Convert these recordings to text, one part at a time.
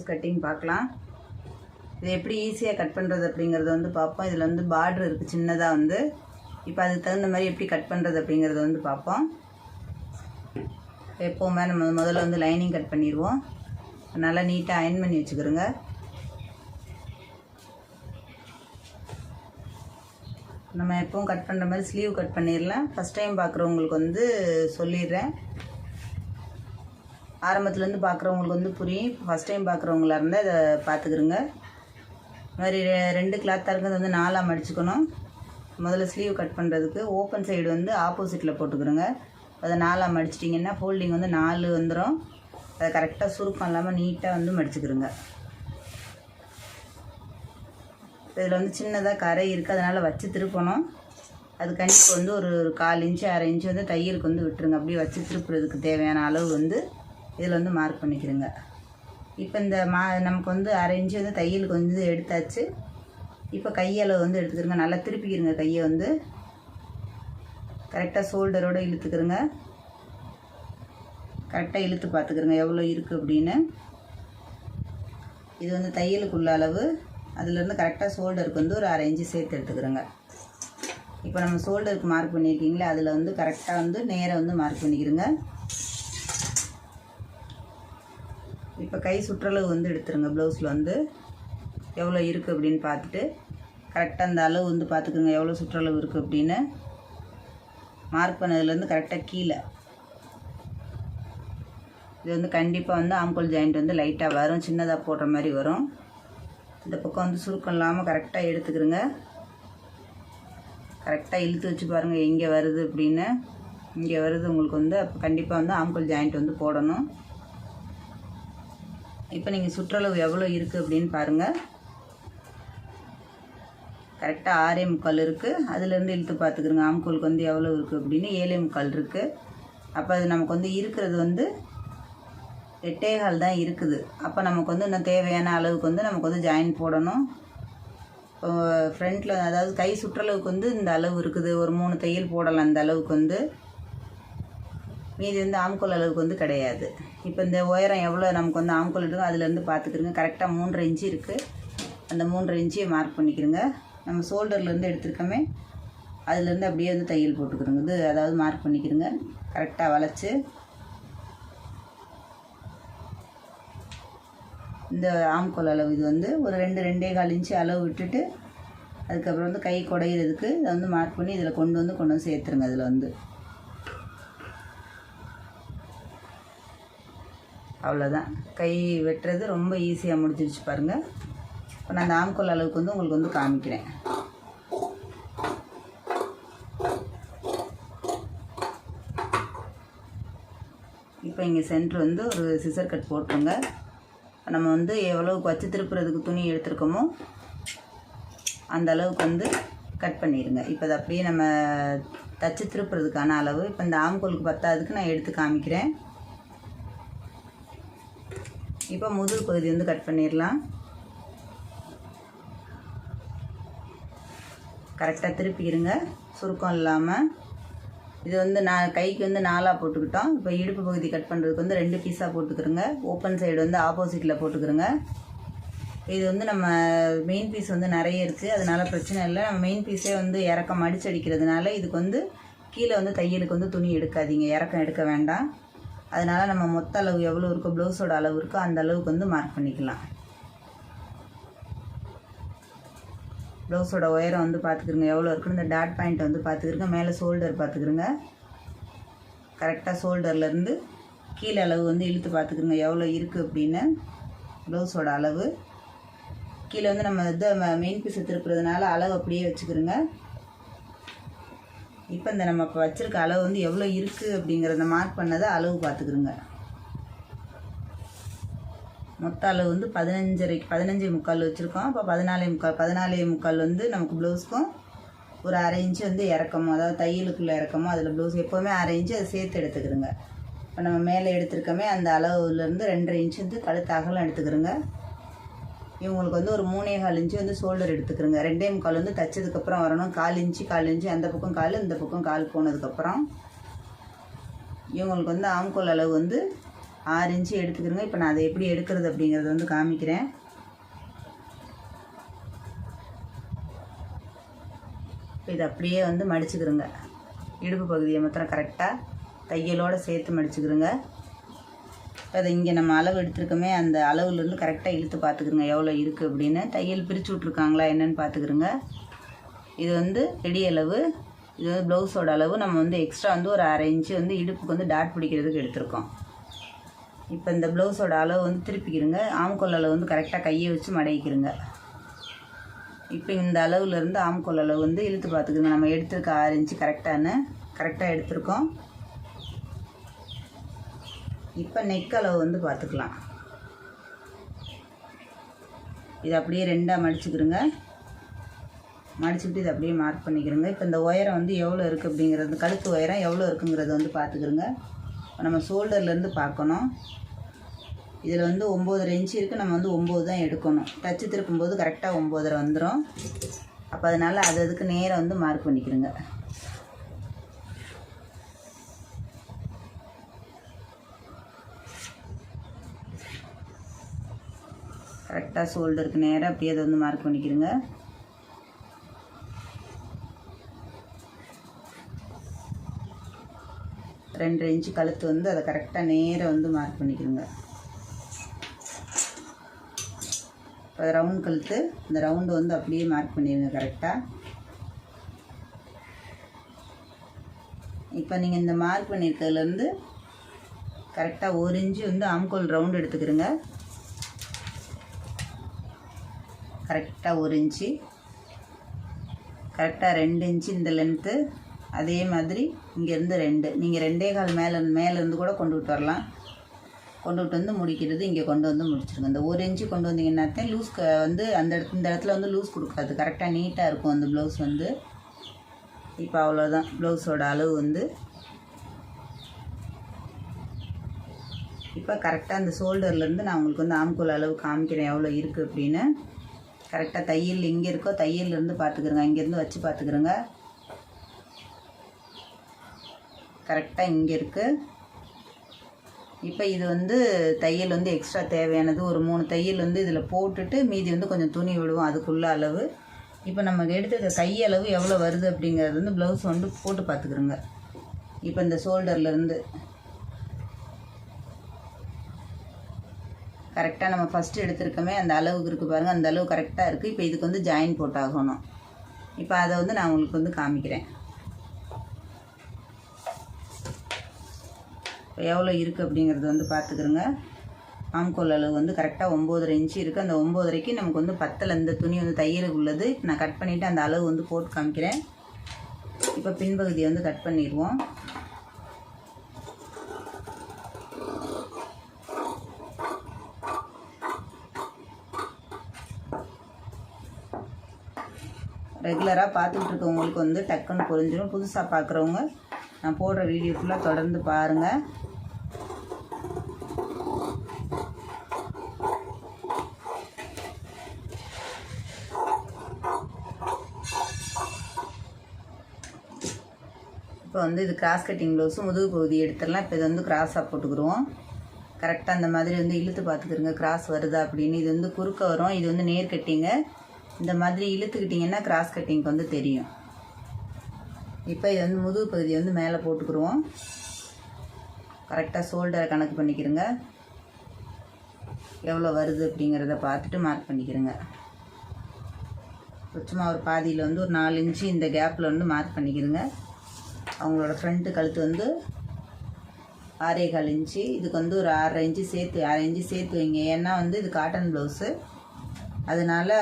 Blouse cutting பார்க்கலாம். இது எப்படி ஈஸியாக கட் பண்ணுறது அப்படிங்கிறத வந்து பார்ப்போம். இதில் வந்து பார்டர் இருக்குது சின்னதாக வந்து. இப்போ அதுக்கு தகுந்த மாதிரி எப்படி கட் பண்ணுறது அப்படிங்கிறத வந்து பார்ப்போம். எப்போவுமே நம்ம முதல்ல வந்து லைனிங் கட் பண்ணிடுவோம். நல்லா நீட்டாக அயன் பண்ணி வச்சுக்கிறோங்க. நம்ம எப்பவும் கட் பண்ணுற மாதிரி ஸ்லீவ் கட் பண்ணிடலாம். ஃபஸ்ட் டைம் பார்க்குறவங்களுக்கு வந்து சொல்லிடுறேன். ஆரம்பத்துலேருந்து பார்க்குறவங்களுக்கு வந்து புரியும். ஃபஸ்ட் டைம் பார்க்குறவங்களா இருந்தால் இதை பார்த்துக்குருங்க. இது மாதிரி ரெண்டு கிளாத்தாக இருக்கிறது வந்து நாலாக மடிச்சுக்கணும் முதல்ல ஸ்லீவ் கட் பண்ணுறதுக்கு ஓப்பன் சைடு வந்து ஆப்போசிட்டில் போட்டுக்கிறோங்க அதை நாலாக மடிச்சிட்டிங்கன்னா ஃபோல்டிங் வந்து நாலு வந்துடும் அதை கரெக்டாக சுருக்கம் இல்லாமல் நீட்டாக வந்து மடிச்சுக்கிறோங்க இதில் வந்து சின்னதாக கரை இருக்குது அதனால் வச்சு திருப்பணும். அது கண்டிப்பாக வந்து ஒரு ஒரு கால் இன்ச்சு அரை இன்ச்சு வந்து தையலுக்கு வந்து விட்டுருங்க. அப்படியே வச்சு திருப்புறதுக்கு தேவையான அளவு வந்து இதில் வந்து மார்க் பண்ணிக்கிறோங்க. இப்போ இந்த மா நமக்கு வந்து அரை இன்ச்சு வந்து தையலுக்கு வந்து எடுத்தாச்சு. இப்போ கையளவு வந்து எடுத்துக்கிறோங்க. நல்லா திருப்பிக்கிறங்க கையை வந்து. கரெக்டாக ஷோல்டரோடு இழுத்துக்கிறோங்க. கரெக்டாக இழுத்து பார்த்துக்கிறோங்க எவ்வளோ இருக்குது அப்படின்னு. இது வந்து தையலுக்குள்ள அளவு. அதுலேருந்து கரெக்டாக ஷோல்டருக்கு வந்து ஒரு அரை இன்ச்சு சேர்த்து எடுத்துக்கிறோங்க. இப்போ நம்ம ஷோல்டருக்கு மார்க் பண்ணியிருக்கீங்களே அதில் வந்து கரெக்டாக வந்து நேராக வந்து மார்க் பண்ணிக்கிறோங்க. இப்போ கை சுற்றளவு வந்து எடுத்துருங்க. ப்ளவுஸில் வந்து எவ்வளோ இருக்குது அப்படின்னு பார்த்துட்டு கரெக்டாக அந்த அளவு வந்து பார்த்துக்குங்க. எவ்வளோ சுற்றளவு இருக்குது அப்படின்னு. மார்க் பண்ணதுலேருந்து கரெக்டாக கீழே. இது வந்து கண்டிப்பாக வந்து ஆம்கோல் ஜாயிண்ட் வந்து லைட்டாக வரும். சின்னதாக போடுற மாதிரி வரும். இந்த பக்கம் வந்து சுருக்கம் இல்லாமல் கரெக்டாக எடுத்துக்கிறோங்க கரெக்டாக இழுத்து வச்சு பாருங்கள் எங்கே வருது அப்படின்னு. இங்கே வருது உங்களுக்கு வந்து அப்போ கண்டிப்பாக வந்து ஆம்கோல் ஜாயிண்ட் வந்து போடணும். இப்போ நீங்கள் சுற்றளவு எவ்வளோ இருக்குது அப்படின்னு பாருங்கள் கரெக்டாக ஆறே முக்கால் இருக்குது அதுலேருந்து இழுத்து பார்த்துக்குறோங்க ஆம்கோலுக்கு வந்து எவ்வளோ இருக்குது அப்படின்னு. ஏழே முக்கால் இருக்குது அப்போ அது நமக்கு வந்து இருக்கிறது வந்து எட்டேகால் தான் இருக்குது. அப்போ நமக்கு வந்து இன்னும் தேவையான அளவுக்கு வந்து நமக்கு வந்து ஜாயின் போடணும். இப்போ ஃப்ரண்ட்டில் அதாவது கை சுற்றளவுக்கு வந்து இந்த அளவு இருக்குது. ஒரு மூணு தையல் போடலாம் அந்த அளவுக்கு வந்து. மீதி வந்து ஆம்கோல் அளவுக்கு வந்து கிடையாது. இப்போ இந்த உயரம் எவ்வளோ நமக்கு வந்து ஆம்கோல் இருக்கோ அதுலேருந்து பார்த்துக்கிறோங்க கரெக்டாக மூன்றரை இன்ச்சு இருக்குது அந்த மூன்றரை இன்ச்சியை மார்க் பண்ணிக்கிறோங்க. நம்ம ஷோல்டர்லேருந்து எடுத்துருக்கோமே அதுலேருந்து அப்படியே வந்து தையல் போட்டுக்கிறோங்க. இது அதாவது மார்க் பண்ணிக்கிறோங்க. கரெக்டாக வளைச்சி. இந்த ஆம்கோல் அளவு இது வந்து ஒரு ரெண்டு ரெண்டே கால் இன்ச்சு அளவு விட்டுட்டு அதுக்கப்புறம் வந்து கை குடையிறதுக்கு இதை வந்து மார்க் பண்ணி இதில் கொண்டு வந்து கொண்டு வந்து சேர்த்துருங்க அதில் வந்து. அவ்வளோதான் கை வெட்டுறது ரொம்ப ஈஸியாக முடிஞ்சிருச்சு பாருங்கள் இப்போ நான் அந்த ஆம்கோல் அளவுக்கு வந்து உங்களுக்கு வந்து காமிக்கிறேன். இப்போ இங்கே சென்டர் வந்து ஒரு சிசர் கட் போட்டுருங்க. நம்ம வந்து எவ்வளவுக்கு வச்சு திருப்புறதுக்கு துணி எடுத்திருக்கோமோ அந்த அளவுக்கு வந்து கட் பண்ணிடுங்க இப்போ அது அப்படியே நம்ம தச்சு திருப்புறதுக்கான அளவு. இப்போ இந்த ஆம்கோலுக்கு பத்தாததுக்கு நான் எடுத்து காமிக்கிறேன். இப்போ முதுகு பகுதி வந்து கட் பண்ணிடலாம். கரெக்டாக திருப்பிக்கிறங்க சுருக்கம் இல்லாமல் இது வந்து நான் கைக்கு வந்து நாலாக போட்டுக்கிட்டோம். இப்போ இடுப்பு பகுதி கட் பண்ணுறதுக்கு வந்து ரெண்டு பீஸாக போட்டுக்கிறோங்க. ஓப்பன் சைடு வந்து ஆப்போசிட்டில் போட்டுக்கிறோங்க. இது வந்து நம்ம மெயின் பீஸ் வந்து நிறைய இருக்குது அதனால் பிரச்சனை இல்லை. நம்ம மெயின் பீஸே வந்து இறக்கம் அடிச்சு அடிக்கிறதுனால இதுக்கு வந்து கீழே வந்து தையலுக்கு வந்து துணி எடுக்காதீங்க. இறக்கம் எடுக்க வேண்டாம். அதனால நம்ம மொத்த அளவு எவ்வளோ இருக்கோ ப்ளவுஸோட அளவு இருக்கோ அந்த அளவுக்கு வந்து மார்க் பண்ணிக்கலாம். ப்ளவுஸோட உயரம் வந்து பார்த்துக்குருங்க எவ்வளோ இருக்குன்னு இந்த டாட் பாயிண்ட் வந்து பார்த்துக்குருங்க மேலே ஷோல்டர் பார்த்துக்கிருங்க. கரெக்டாக ஷோல்டர்லேருந்து கீழே அளவு வந்து இழுத்து பார்த்துக்குருங்க எவ்வளோ இருக்குது அப்படின்னு. ப்ளவுஸோட அளவு. கீழே வந்து நம்ம இது மெயின் பீஸை திருப்புறதுனால அளவு அப்படியே வச்சுக்கிறோங்க இப்போ இந்த நம்ம இப்போ வச்சுருக்க அளவு வந்து எவ்வளோ இருக்குது அப்படிங்கிறத மார்க் பண்ணதை அளவு பார்த்துக்கிறோங்க மொத்த அளவு வந்து பதினஞ்சரை பதினஞ்சு முக்கால் வச்சுருக்கோம். அப்போ பதினாலே முக்கால் பதினாலே முக்கால் வந்து நமக்கு ப்ளவுஸ்க்கும் ஒரு அரை இன்ச்சு வந்து இறக்கமோ அதாவது தையலுக்குள்ளே இறக்கமோ அதில் ப்ளவுஸ் எப்போவுமே அரை இன்ச்சு அதை சேர்த்து எடுத்துக்கிறோங்க இப்போ நம்ம மேலே எடுத்திருக்கோமே அந்த அளவுலேருந்து ரெண்டரை இன்ச்சு வந்து கழுத்து அகலம் எடுத்துக்கிறோங்க இவங்களுக்கு வந்து ஒரு மூணே கால் இன்ச்சு வந்து ஷோல்டர் எடுத்துக்கிறோங்க. ரெண்டே முக்கால் வந்து தைச்சதுக்கப்புறம் வரணும். கால் இன்ச்சு கால் இன்ச்சு அந்த பக்கம் கால் இந்த பக்கம் கால் போனதுக்கப்புறம் இவங்களுக்கு வந்து ஆம்கோல் அளவு வந்து ஆறு இன்ச்சு எடுத்துக்கிறோங்க. இப்போ நான் அதை எப்படி எடுக்கிறது அப்படிங்கிறத வந்து காமிக்கிறேன். இதை அப்படியே வந்து மடிச்சுக்கிறோங்க. இடுப்பு பகுதியை மாத்திரம் கரெக்டாக தையலோடு சேர்த்து மடிச்சுக்கிறோங்க. இப்போ அதை இங்கே நம்ம அளவு எடுத்துருக்கோமே அந்த அளவுலேருந்து கரெக்டாக இழுத்து பார்த்துக்குறோங்க எவ்வளோ இருக்குது அப்படின்னு. தையல் பிரித்து விட்ருக்காங்களா என்னென்னு பார்த்துக்குறோங்க இது வந்து ரெடி அளவு. இது வந்து ப்ளவுஸோட அளவு. நம்ம வந்து எக்ஸ்ட்ரா வந்து ஒரு அரை இன்ச்சு வந்து இடுப்புக்கு வந்து டாட் பிடிக்கிறதுக்கு எடுத்திருக்கோம். இப்போ இந்த ப்ளவுஸோட அளவு வந்து திருப்பிக்கிறோங்க ஆம்கோல் அளவு வந்து கரெக்டாக கையை வச்சு மடக்கிக்கிறோங்க இப்போ இந்த அளவுலேருந்து ஆம்கோல் அளவு வந்து இழுத்து பார்த்துக்குங்க. நம்ம எடுத்திருக்க ஆறு இன்ச்சு கரெக்டான கரெக்டாக எடுத்திருக்கோம். இப்போ நெக் அளவு வந்து பார்த்துக்கலாம் இது அப்படியே ரெண்டாக மடிச்சுக்கிறோங்க மடிச்சுக்கிட்டு இதை அப்படியே மார்க் பண்ணிக்கிறோங்க இப்போ இந்த உயரம் வந்து எவ்வளோ இருக்குது அப்படிங்கிறது கழுத்து உயரம் எவ்வளோ இருக்குங்கிறத வந்து பார்த்துக்கிறோங்க நம்ம ஷோல்டர்லேருந்து பார்க்கணும். இதில் வந்து ஒம்போதரை இன்ச்சு இருக்குது நம்ம வந்து ஒம்பது தான் எடுக்கணும். தச்சு திருப்பும்போது கரெக்டாக ஒம்போதரை வந்துடும் அப்போ அதனால் அது அதுக்கு நேரம் வந்து மார்க் பண்ணிக்கிறோங்க கரெக்டாக ஷோல்டருக்கு நேராக அப்படியே அதை வந்து மார்க் பண்ணிக்கிறோங்க ரெண்டு இன்ச்சு கழுத்து வந்து அதை கரெக்டாக நேராக வந்து மார்க் பண்ணிக்கிறோங்க இப்போ ரவுண்ட் கழுத்து இந்த ரவுண்டு வந்து அப்படியே மார்க் பண்ணிடுங்க கரெக்டாக இப்போ நீங்கள் இந்த மார்க் பண்ணியிருக்கிறதுலேருந்து கரெக்டாக ஒரு இன்ச்சு வந்து ஆம்கோல் ரவுண்டு எடுத்துக்கிறோங்க கரெக்டாக ஒரு இன்ச்சு. கரெக்டாக ரெண்டு இன்ச்சு இந்த லென்த்து அதே மாதிரி இங்கேருந்து ரெண்டு. நீங்கள் ரெண்டே கால் மேலே மேலேருந்து கூட கொண்டு விட்டு வரலாம். கொண்டு விட்டு வந்து முடிக்கிறது இங்கே கொண்டு வந்து முடிச்சிருங்க. இந்த ஒரு இன்ச்சு கொண்டு வந்தீங்கன்னாத்தான் லூஸ் க வந்து அந்த இடத்து இந்த இடத்துல வந்து லூஸ் கொடுக்காது. கரெக்டாக நீட்டாக இருக்கும் அந்த ப்ளவுஸ் வந்து. இப்போ அவ்வளோதான் ப்ளவுஸோட அளவு வந்து. இப்போ கரெக்டாக அந்த ஷோல்டர்லேருந்து நான் உங்களுக்கு வந்து ஆம்கோல் அளவு காமிக்கிறேன். எவ்வளோ இருக்குது அப்படின்னு. கரெக்டாக தையல் எங்கே இருக்கோ தையல்லேருந்து பார்த்துக்குறோங்க இங்கேருந்து வச்சு பார்த்துக்குறோங்க கரெக்டாக இங்கே இருக்குது இப்போ இது வந்து தையல் வந்து எக்ஸ்ட்ரா தேவையானது. ஒரு மூணு தையல் வந்து இதில் போட்டுட்டு மீதி வந்து கொஞ்சம் துணி விடுவோம். அதுக்குள்ள அளவு. இப்போ நம்ம எடுத்த கையளவு எவ்வளோ வருது அப்படிங்கிறது வந்து ப்ளவுஸ் வந்து போட்டு பார்த்துக்குறோங்க இப்போ இந்த ஷோல்டர்லேருந்து கரெக்டாக நம்ம ஃபஸ்ட்டு எடுத்திருக்கோமே அந்த அளவுக்கு இருக்குது பாருங்கள் அந்த அளவு கரெக்டாக இருக்குது இப்போ இதுக்கு வந்து ஜாயின் போட்டாகணும். இப்போ அதை வந்து நான் உங்களுக்கு வந்து காமிக்கிறேன். இப்போ எவ்வளோ இருக்குது அப்படிங்கிறது வந்து பார்த்துக்கிறோங்க. ஆம்கோல் அளவு வந்து கரெக்டாக ஒம்போதரை இன்ச்சு இருக்குது அந்த ஒம்போதரைக்கு நமக்கு வந்து பத்தில் இந்த துணி வந்து தையலுக்கு உள்ளது. நான் கட் பண்ணிவிட்டு அந்த அளவு வந்து போட்டு காமிக்கிறேன். இப்போ பின்பகுதியை வந்து கட் பண்ணிடுவோம். ரெகுலராக பார்த்துட்டு இருக்கவங்களுக்கு வந்து டக்குன்னு புரிஞ்சிடும் புதுசாக பார்க்குறவங்க நான் போடுற வீடியோ ஃபுல்லாக தொடர்ந்து பாருங்கள் இப்போ வந்து இது கிராஸ் கட்டிங் ப்ளவுஸும் முதுகு பகுதி எடுத்துடலாம். இப்போ இது வந்து கிராஸாக போட்டுக்கிடுவோம். கரெக்டாக அந்த மாதிரி வந்து இழுத்து பார்த்துக்கிறோங்க கிராஸ் வருதா அப்படின்னு. இது வந்து குறுக்க வரும். இது வந்து நேர் கட்டிங்க இந்த மாதிரி இழுத்துக்கிட்டிங்கன்னா கிராஸ் கட்டிங்க்கு வந்து தெரியும். இப்போ இது வந்து முதுகு பகுதியை வந்து மேலே போட்டுக்குருவோம். கரெக்டாக ஷோல்டரை கணக்கு பண்ணிக்கிறோங்க எவ்வளோ வருது அப்படிங்கிறத பார்த்துட்டு மார்க் பண்ணிக்கிறோங்க சும்மா ஒரு பாதியில் வந்து ஒரு நாலு இன்ச்சு இந்த கேப்பில் வந்து மார்க் பண்ணிக்கிறோங்க அவங்களோட ஃப்ரண்ட்டு கழுத்து வந்து ஆறே கால் இன்ச்சு. இதுக்கு வந்து ஒரு ஆறரை இன்ச்சு சேர்த்து ஆறு இன்ச்சு சேர்த்து வைங்க. ஏன்னா வந்து இது காட்டன் ப்ளவுஸு அதனால்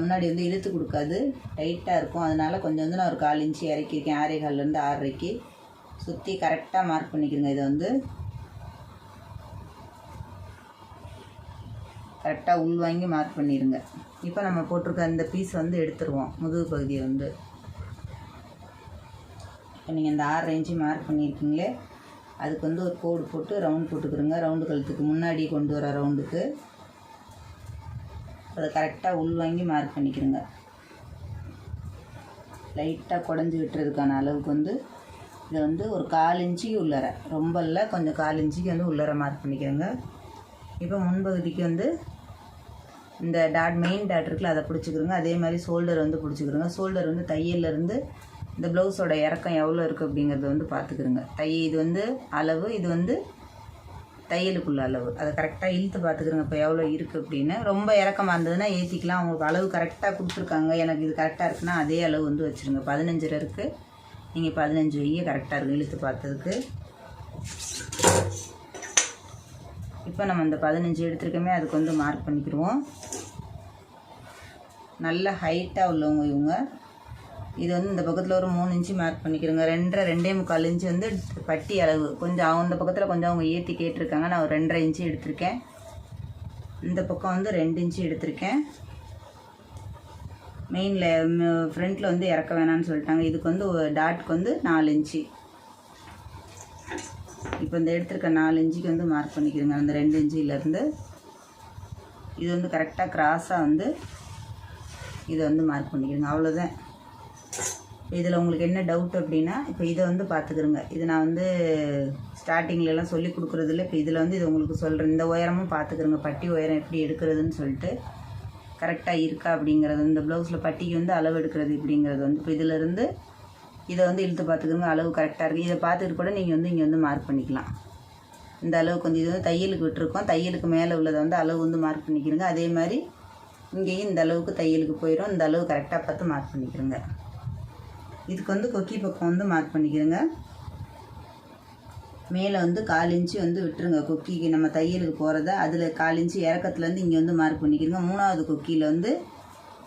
முன்னாடி வந்து இழுத்து கொடுக்காது. டைட்டாக இருக்கும். அதனால் கொஞ்சம் வந்து நான் ஒரு கால் இன்ச்சு இறக்கியிருக்கேன். ஆறே கால்லேருந்து ஆறரைக்கு. சுற்றி கரெக்டாக மார்க் பண்ணிக்கிறேங்க இதை வந்து. கரெக்டாக உள் வாங்கி மார்க் பண்ணிடுங்க இப்போ நம்ம போட்டிருக்க அந்த பீஸ் வந்து எடுத்துருவோம். முதுகு பகுதியை வந்து. இப்போ நீங்கள் இந்த ஆறு இன்ச்சு மார்க் பண்ணியிருக்கீங்களே அதுக்கு வந்து ஒரு கோடு போட்டு ரவுண்ட் போட்டுக்கிறோங்க. ரவுண்டு கழுத்துக்கு முன்னாடி கொண்டு வர ரவுண்டுக்கு அதை கரெக்டாக உள் வாங்கி மார்க் பண்ணிக்கிறோங்க லைட்டாக குடஞ்சி விட்டுறதுக்கான அளவுக்கு வந்து இதை வந்து ஒரு கால் இன்ச்சுக்கு உள்ளர ரொம்ப இல்லை கொஞ்சம் கால் இன்ச்சுக்கு வந்து உள்ளர மார்க் பண்ணிக்கிறேங்க இப்போ முன்பகுதிக்கு வந்து இந்த டாட் மெயின் டாட் இருக்குல்ல அதை பிடிச்சிக்கிறோங்க அதே மாதிரி ஷோல்டர் வந்து பிடிச்சிக்கிறோங்க ஷோல்டர் வந்து தையல்ல இருந்து இந்த ப்ளவுஸோட இறக்கம் எவ்வளோ இருக்குது அப்படிங்கிறத வந்து பார்த்துக்கிறோங்க தையை இது வந்து அளவு இது வந்து தையலுக்குள்ள அளவு. அதை கரெக்டாக இழுத்து பார்த்துக்கிறோங்க. இப்போ எவ்வளோ இருக்குது அப்படின்னு. ரொம்ப இறக்கமாக இருந்ததுன்னா ஏற்றிக்கலாம் அவங்களுக்கு அளவு கரெக்டாக கொடுத்துருக்காங்க. எனக்கு இது கரெக்டாக இருக்குன்னா அதே அளவு வந்து வச்சுருங்க. பதினஞ்சரை இருக்குது நீங்கள் பதினஞ்சு வைய கரெக்டாக இருக்குது இழுத்து பார்த்ததுக்கு. இப்போ நம்ம இந்த பதினஞ்சு எடுத்துருக்கோமே அதுக்கு வந்து மார்க் பண்ணிக்கிடுவோம். நல்ல ஹைட்டாக உள்ளவங்க இவங்க. இது வந்து இந்த பக்கத்தில் ஒரு மூணு இன்ச்சு மார்க் பண்ணிக்கிறோங்க. ரெண்டரை ரெண்டே முக்கால் இன்ச்சு வந்து பட்டி அளவு. கொஞ்சம் அவங்க பக்கத்தில் கொஞ்சம் அவங்க ஏற்றி கேட்டிருக்காங்க. நான் ஒரு ரெண்டரை இன்ச்சு எடுத்திருக்கேன். இந்த பக்கம் வந்து ரெண்டு இன்ச்சு எடுத்திருக்கேன். மெயினில் ஃப்ரண்ட்டில் வந்து இறக்க வேணாம்னு சொல்லிட்டாங்க. இதுக்கு வந்து டாட்க்கு வந்து நாலு இன்ச்சு. இப்போ இந்த எடுத்திருக்க நாலு இன்ச்சுக்கு வந்து மார்க் பண்ணிக்கிறோங்க. அந்த ரெண்டு இன்ச்சிலேருந்து இது வந்து கரெக்டாக க்ராஸாக வந்து இதை வந்து மார்க் பண்ணிக்கிறோங்க. அவ்வளோதான் இதில் உங்களுக்கு என்ன டவுட் அப்படின்னா இப்போ இதை வந்து பார்த்துக்கிறோங்க இது நான் வந்து ஸ்டார்டிங்லலாம் சொல்லி கொடுக்குறதில்ல இப்போ இதில் வந்து இது உங்களுக்கு சொல்கிறேன் இந்த உயரமும் பார்த்துக்கிறோங்க பட்டி உயரம் எப்படி எடுக்கிறதுன்னு சொல்லிட்டு கரெக்டாக இருக்கா அப்படிங்கிறது இந்த ப்ளவுஸில் பட்டிக்கு வந்து அளவு எடுக்கிறது இப்படிங்கிறது வந்து இப்போ இதிலேருந்து இதை வந்து இழுத்து பார்த்துக்கிறோங்க அளவு கரெக்டாக இருக்குது இதை பார்த்துட்டு கூட நீங்கள் வந்து இங்கே வந்து மார்க் பண்ணிக்கலாம். இந்த அளவுக்கு வந்து இது வந்து தையலுக்கு விட்டுருக்கோம். தையலுக்கு மேலே உள்ளதை வந்து அளவு வந்து மார்க் பண்ணிக்கிறோங்க அதே மாதிரி இங்கேயும் இந்த அளவுக்கு தையலுக்கு போயிடும் இந்த அளவு கரெக்டாக பார்த்து மார்க் பண்ணிக்கிறோங்க இதுக்கு வந்து கொக்கி பக்கம் வந்து மார்க் பண்ணிக்கிறேங்க. மேலே வந்து கால் இன்ச்சு வந்து விட்டுருங்க கொக்கிக்கு. நம்ம தையலுக்கு போகிறத அதில் கால் இன்ச்சு இறக்கத்துலேருந்து இங்கே வந்து மார்க் பண்ணிக்கிறங்க. மூணாவது கொக்கியில் வந்து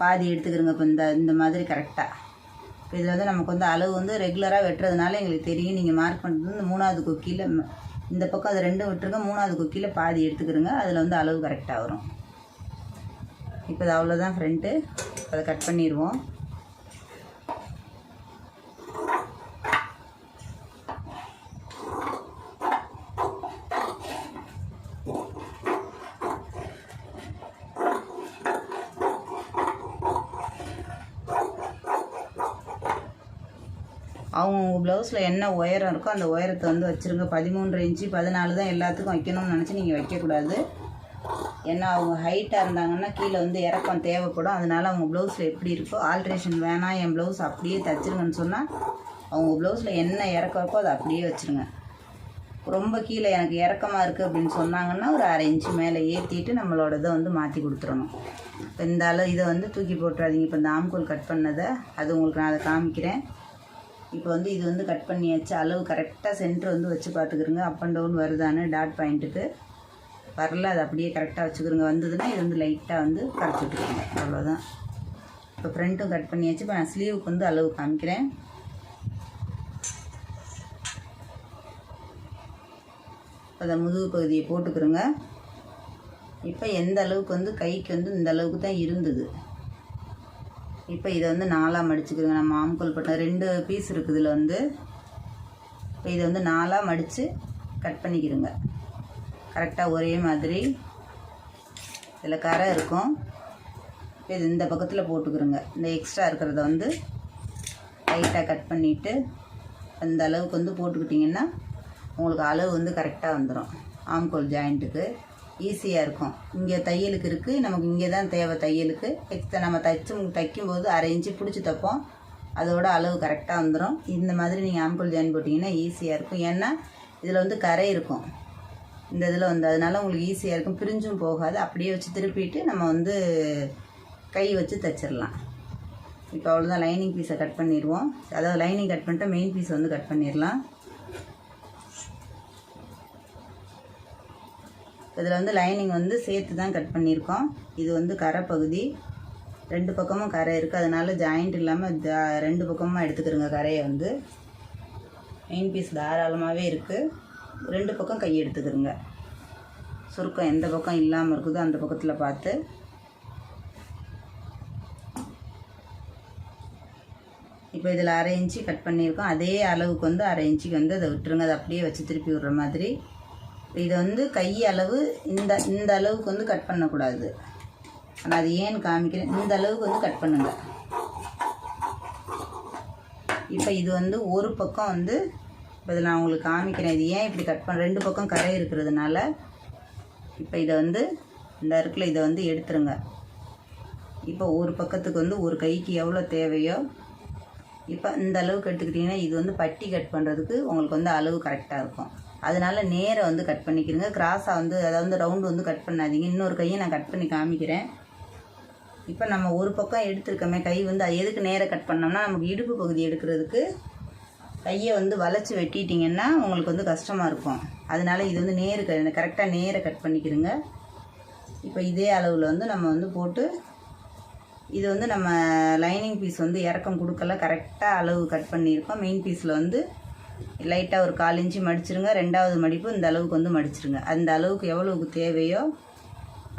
பாதி எடுத்துக்கிறோங்க. இப்போ இந்த இந்த மாதிரி கரெக்டாக இப்போ இதில் வந்து நமக்கு வந்து அளவு வந்து ரெகுலராக வெட்டுறதுனால எங்களுக்கு தெரியும். நீங்கள் மார்க் பண்ணுறது இந்த மூணாவது கொக்கியில் இந்த பக்கம் அது ரெண்டும் விட்டுருங்க. மூணாவது கொக்கியில் பாதி எடுத்துக்கிறோங்க. அதில் வந்து அளவு கரெக்டாக வரும். இப்போ இது அவ்வளோதான் ஃப்ரெண்ட்டு அதை கட் பண்ணிடுவோம் அவங்க ப்ளவுஸில் என்ன உயரம் இருக்கோ அந்த உயரத்தை வந்து வச்சுருங்க. பதிமூன்று இன்ச்சு பதினாலு தான் எல்லாத்துக்கும் வைக்கணும்னு நினச்சி நீங்கள் வைக்கக்கூடாது. ஏன்னா அவங்க ஹைட்டாக இருந்தாங்கன்னா கீழே வந்து இறக்கம் தேவைப்படும். அதனால அவங்க ப்ளவுஸில் எப்படி இருக்கோ ஆல்ட்ரேஷன் வேணாம் என் ப்ளவுஸ் அப்படியே தச்சிருங்கன்னு சொன்னால் அவங்க ப்ளவுஸில் என்ன இறக்கம் இருக்கோ அதை அப்படியே வச்சுருங்க. ரொம்ப கீழே எனக்கு இறக்கமாக இருக்குது அப்படின்னு சொன்னாங்கன்னா ஒரு அரை இன்ச்சு மேலே ஏற்றிட்டு நம்மளோட இதை வந்து மாற்றி கொடுத்துடணும். இப்போ இந்த அளவு இதை வந்து தூக்கி போட்டுறாதீங்க. இப்போ இந்த ஆம்கோல் கட் பண்ணதை அது உங்களுக்கு நான் அதை காமிக்கிறேன். இப்போ வந்து இது வந்து கட் பண்ணியாச்சு. அளவு கரெக்டாக சென்டர் வந்து வச்சு பார்த்துக்கிறோங்க அப் அண்ட் டவுன் வருதான்னு டாட் பாயிண்ட்டுக்கு வரல அது அப்படியே கரெக்டாக வச்சுக்கிறோங்க வந்ததுன்னா இது வந்து லைட்டாக வந்து கரைச்சி விட்டுக்கோங்க. அவ்வளோதான் இப்போ ஃப்ரண்ட்டும் கட் பண்ணியாச்சு. இப்போ நான் ஸ்லீவுக்கு வந்து அளவு காமிக்கிறேன். அதை முதுகு பகுதியை போட்டுக்கிறோங்க இப்போ எந்த அளவுக்கு வந்து கைக்கு வந்து இந்த அளவுக்கு தான் இருந்தது. இப்போ இதை வந்து நாலாக மடிச்சுக்கிறோங்க. நம்ம ஆம்கோல் பட்டம் ரெண்டு பீஸ் இருக்குது இதில் வந்து. இப்போ இதை வந்து நாலாக மடித்து கட் பண்ணிக்கிறோங்க. கரெக்டாக ஒரே மாதிரி இதில் கரை இருக்கும். இப்போ இது இந்த பக்கத்தில் போட்டுக்கிறோங்க. இந்த எக்ஸ்ட்ரா இருக்கிறத வந்து லைட்டாக கட் பண்ணிவிட்டு அந்த அளவுக்கு வந்து போட்டுக்கிட்டிங்கன்னா உங்களுக்கு அளவு வந்து கரெக்டாக வந்துடும் ஆம்கோல் ஜாயிண்ட்டுக்கு ஈஸியாக இருக்கும். இங்கே தையலுக்கு இருக்குது நமக்கு இங்கே தான் தேவை தையலுக்கு. எக்ஸ்ட்ரா நம்ம தைச்சு தைக்கும்போது அரை இன்ச்சு பிடிச்சி தைப்போம். அதோட அளவு கரெக்டாக வந்துடும் இந்த மாதிரி நீங்கள் ஆம்பிள் ஜாயின் போட்டிங்கன்னா ஈஸியாக இருக்கும். ஏன்னா இதில் வந்து கரை இருக்கும். இந்த இதில் வந்து. அதனால உங்களுக்கு ஈஸியாக இருக்கும். பிரிஞ்சும் போகாது. அப்படியே வச்சு திருப்பிட்டு நம்ம வந்து கை வச்சு தைச்சிடலாம். இப்போ அவ்வளோதான் லைனிங் பீஸை கட் பண்ணிடுவோம். அதாவது லைனிங் கட் பண்ணிட்டு மெயின் பீஸை வந்து கட் பண்ணிடலாம். இதில் வந்து லைனிங் வந்து சேர்த்து தான் கட் பண்ணியிருக்கோம். இது வந்து கரை பகுதி. ரெண்டு பக்கமும் கரை இருக்குது அதனால ஜாயிண்ட் இல்லாமல் ஜா- ரெண்டு பக்கமும் எடுத்துக்கிறோங்க கரையை வந்து. மெயின் பீஸ் தாராளமாகவே இருக்குது ரெண்டு பக்கம் கை எடுத்துக்கிறோங்க. சுருக்கம் எந்த பக்கம் இல்லாமல் இருக்குதோ அந்த பக்கத்தில் பார்த்து. இப்போ இதில் அரை இன்ச்சு கட் பண்ணியிருக்கோம். அதே அளவுக்கு வந்து அரை இன்ச்சுக்கு வந்து அதை விட்டுருங்க. அதை அப்படியே வச்சு திருப்பி விடுற மாதிரி. இதை வந்து கை அளவு இந்த இந்த அளவுக்கு வந்து கட் பண்ணக்கூடாது. ஆனால் அது ஏன்னு காமிக்கிறேன். இந்த அளவுக்கு வந்து கட் பண்ணுங்க. இப்போ இது வந்து ஒரு பக்கம் வந்து இப்போ நான் உங்களுக்கு காமிக்கிறேன். இது ஏன் இப்படி கட் பண்ண ரெண்டு பக்கம் கரை இருக்கிறதுனால இப்போ இதை வந்து இந்த அருக்கில் இதை வந்து எடுத்துருங்க. இப்போ ஒரு பக்கத்துக்கு வந்து ஒரு கைக்கு எவ்வளோ தேவையோ இப்போ இந்த அளவுக்கு எடுத்துக்கிட்டிங்கன்னா இது வந்து பட்டி கட் பண்ணுறதுக்கு உங்களுக்கு வந்து அளவு கரெக்டாக இருக்கும். அதனால நேரை வந்து கட் பண்ணிக்கிறேங்க கிராஸாக வந்து அதாவது ரவுண்டு வந்து கட் பண்ணாதீங்க. இன்னொரு கையை நான் கட் பண்ணி காமிக்கிறேன். இப்போ நம்ம ஒரு பக்கம் எடுத்துருக்கோமே கை வந்து அது எதுக்கு நேராக கட் பண்ணோம்னா நமக்கு இடுப்பு பகுதி எடுக்கிறதுக்கு கையை வந்து வளைச்சி வெட்டிட்டிங்கன்னா உங்களுக்கு வந்து கஷ்டமாக இருக்கும். அதனால இது வந்து நேரு கரெக்டாக நேராக கட் பண்ணிக்கிறங்க இப்போ இதே அளவில் வந்து நம்ம வந்து போட்டு இது வந்து நம்ம லைனிங் பீஸ் வந்து இறக்கம் கொடுக்கல. கரெக்டாக அளவு கட் பண்ணியிருக்கோம். மெயின் பீஸில் வந்து லைட்டாக ஒரு கால் இன்ச்சு மடிச்சிருங்க. ரெண்டாவது மடிப்பு இந்த அளவுக்கு வந்து மடிச்சிருங்க. அந்த அளவுக்கு எவ்வளவுக்கு தேவையோ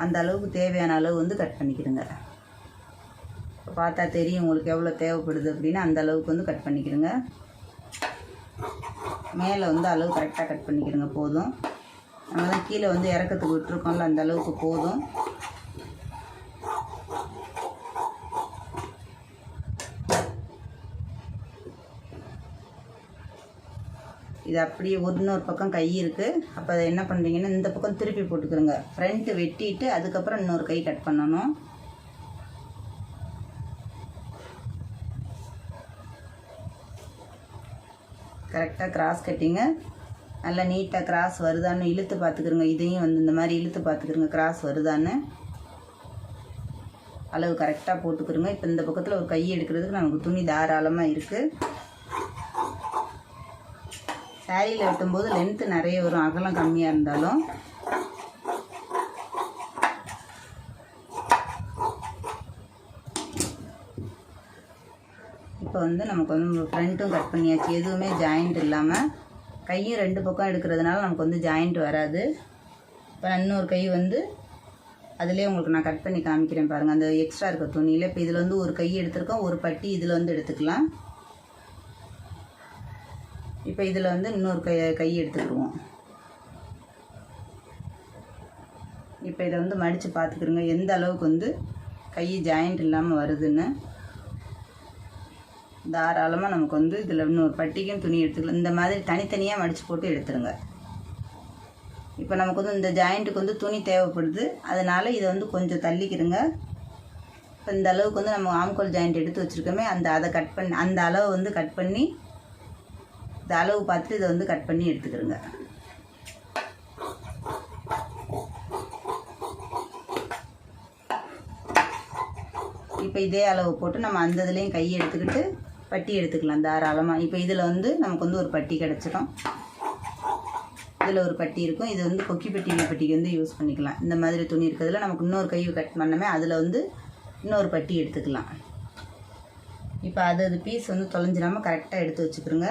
அந்த அளவுக்கு தேவையான அளவு வந்து கட் பண்ணிக்கிடுங்க. பார்த்தா தெரியும் உங்களுக்கு எவ்வளோ தேவைப்படுது அப்படின்னு. அந்த அளவுக்கு வந்து கட் பண்ணிக்கிடுங்க. மேலே வந்து அளவு கரெக்டாக கட் பண்ணிக்கிடுங்க. போதும். நம்ம தான் கீழே வந்து இறக்கத்துக்கு விட்டுருக்கோம்ல அந்த அளவுக்கு போதும். இது அப்படியே இன்னொரு பக்கம் கை இருக்குது அப்போ அதை என்ன பண்ணுறீங்கன்னா இந்த பக்கம் திருப்பி போட்டுக்கிறோங்க. ஃப்ரண்ட்டு வெட்டிட்டு அதுக்கப்புறம் இன்னொரு கை கட் பண்ணணும். கரெக்டாக கிராஸ் கட்டிங்க நல்லா நீட்டாக கிராஸ் வருதான்னு இழுத்து பார்த்துக்குறோங்க. இதையும் வந்து இந்த மாதிரி இழுத்து பார்த்துக்குறோங்க கிராஸ் வருதான்னு. அளவு கரெக்டாக போட்டுக்கிறோங்க. இப்போ இந்த பக்கத்தில் ஒரு கை எடுக்கிறதுக்கு நமக்கு துணி தாராளமாக இருக்குது சாரியில் வெட்டும்போது லென்த்து நிறைய வரும். அகலம் கம்மியாக இருந்தாலும். இப்போ வந்து நமக்கு வந்து ஃப்ரண்ட்டும் கட் பண்ணியாச்சு. எதுவுமே ஜாயிண்ட் இல்லாமல் கையும் ரெண்டு பக்கம் எடுக்கிறதுனால நமக்கு வந்து ஜாயிண்ட் வராது. இப்போ நான் இன்னொரு கை வந்து அதிலே உங்களுக்கு நான் கட் பண்ணி காமிக்கிறேன் பாருங்கள் அந்த எக்ஸ்ட்ரா இருக்க துணியில். இப்போ இதில் வந்து ஒரு கை எடுத்திருக்கோம். ஒரு பட்டி இதில் வந்து எடுத்துக்கலாம். இப்போ இதில் வந்து இன்னொரு கை கை எடுத்துக்கிடுவோம். இப்போ இதை வந்து மடித்து பார்த்துக்கிறோங்க எந்த அளவுக்கு வந்து கை ஜாயிண்ட் இல்லாமல் வருதுன்னு. தாராளமாக நமக்கு வந்து இதில் இன்னொரு பட்டிக்கும் துணி எடுத்துக்கலாம் இந்த மாதிரி தனித்தனியாக மடித்து போட்டு எடுத்துருங்க. இப்போ நமக்கு வந்து இந்த ஜாயிண்ட்டுக்கு வந்து துணி தேவைப்படுது. அதனால் இதை வந்து கொஞ்சம் தள்ளிக்கிறங்க இப்போ இந்த அளவுக்கு வந்து நம்ம ஆம்கோல் ஜாயிண்ட் எடுத்து வச்சுருக்கோமே அந்த அதை கட் பண்ணி அந்த அளவு வந்து கட் பண்ணி இந்த அளவு பார்த்துட்டு இதை வந்து கட் பண்ணி எடுத்துக்கிறோங்க. இப்போ இதே அளவு போட்டு நம்ம அந்த இதுலேயும் கை எடுத்துக்கிட்டு பட்டி எடுத்துக்கலாம் தாராளமாக இப்போ இதில் வந்து நமக்கு வந்து ஒரு பட்டி கிடச்சிடும். இதில் ஒரு பட்டி இருக்கும். இது வந்து கொக்கி பெட்டி பட்டிக்கு வந்து யூஸ் பண்ணிக்கலாம். இந்த மாதிரி துணி இருக்கிறதுல நமக்கு இன்னொரு கை கட் பண்ணமே அதில் வந்து இன்னொரு பட்டி எடுத்துக்கலாம். இப்போ அது அது பீஸ் வந்து தொலைஞ்சிடாமல் கரெக்டாக எடுத்து வச்சுக்கிறோங்க.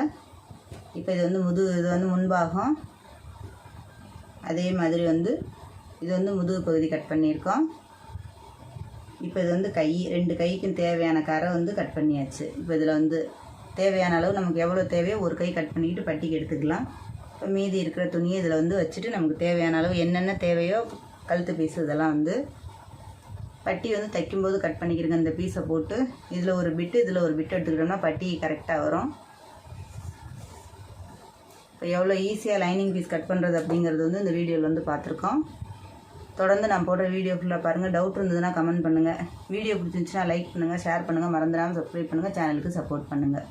இப்போ இது வந்து முது இது வந்து முன்பாகும். அதே மாதிரி வந்து இது வந்து முதுகு பகுதி கட் பண்ணியிருக்கோம். இப்போ இது வந்து கை ரெண்டு கைக்கும் தேவையான கரை வந்து கட் பண்ணியாச்சு. இப்போ இதில் வந்து தேவையான அளவு நமக்கு எவ்வளோ தேவையோ ஒரு கை கட் பண்ணிக்கிட்டு பட்டிக்கு எடுத்துக்கலாம். இப்போ மீதி இருக்கிற துணியை இதில் வந்து வச்சுட்டு நமக்கு தேவையான அளவு என்னென்ன தேவையோ கழுத்து பீஸு இதெல்லாம் வந்து பட்டி வந்து தைக்கும்போது கட் பண்ணிக்கிறங்க இந்த பீஸை போட்டு இதில் ஒரு பிட்டு இதில் ஒரு பிட்டு எடுத்துக்கிட்டோம்னா பட்டி கரெக்டாக வரும். எவ்வளோ ஈஸியாக லைனிங் பீஸ் கட் பண்ணுறது அப்படிங்கிறது வந்து இந்த வீடியோவில் வந்து பார்த்துருக்கோம். தொடர்ந்து நான் போடுற வீடியோ ஃபுல்லாக பாருங்கள் டவுட் இருந்ததுன்னா கமெண்ட் பண்ணுங்கள் வீடியோ பிடிச்சிருந்துச்சுன்னா லைக் பண்ணுங்கள் ஷேர் பண்ணுங்கள் மறந்துடாமல் சப்ஸ்கிரைப் பண்ணுங்கள் சேனலுக்கு சப்போர்ட் பண்ணுங்கள்